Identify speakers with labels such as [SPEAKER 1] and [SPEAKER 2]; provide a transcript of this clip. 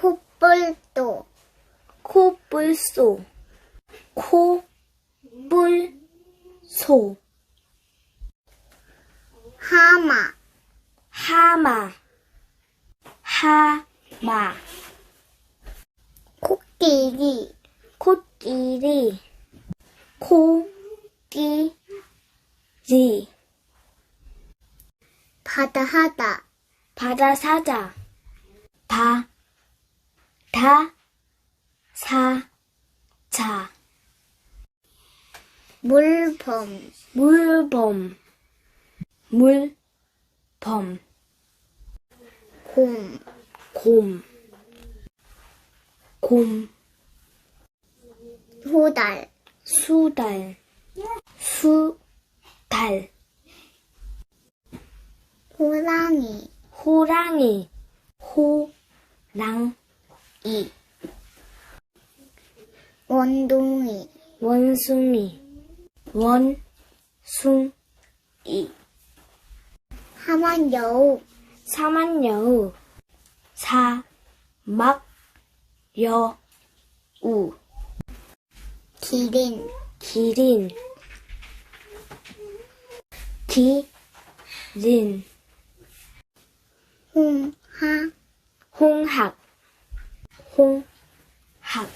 [SPEAKER 1] 코뿔도.
[SPEAKER 2] 코뿔소. 코뿔소.
[SPEAKER 1] 하마.
[SPEAKER 2] 하마. 하마.
[SPEAKER 1] 코끼리.
[SPEAKER 2] 코끼리. 코끼리.
[SPEAKER 1] 바다하다.
[SPEAKER 2] 바다사자. 바 다 사 자.
[SPEAKER 1] 물범.
[SPEAKER 2] 물범. 물범.
[SPEAKER 1] 곰.
[SPEAKER 2] 곰. 곰,
[SPEAKER 1] 호달.
[SPEAKER 2] 수달, 수달,
[SPEAKER 1] 호랑이.
[SPEAKER 2] 호랑이, 호랑 이,
[SPEAKER 1] 원둥이.
[SPEAKER 2] 원숭이, 원숭이,
[SPEAKER 1] 하만여우.
[SPEAKER 2] 사만여우, 사막여우,
[SPEAKER 1] 기린.
[SPEAKER 2] 기린, 기린,
[SPEAKER 1] 홍하
[SPEAKER 2] 홍학, 홍학,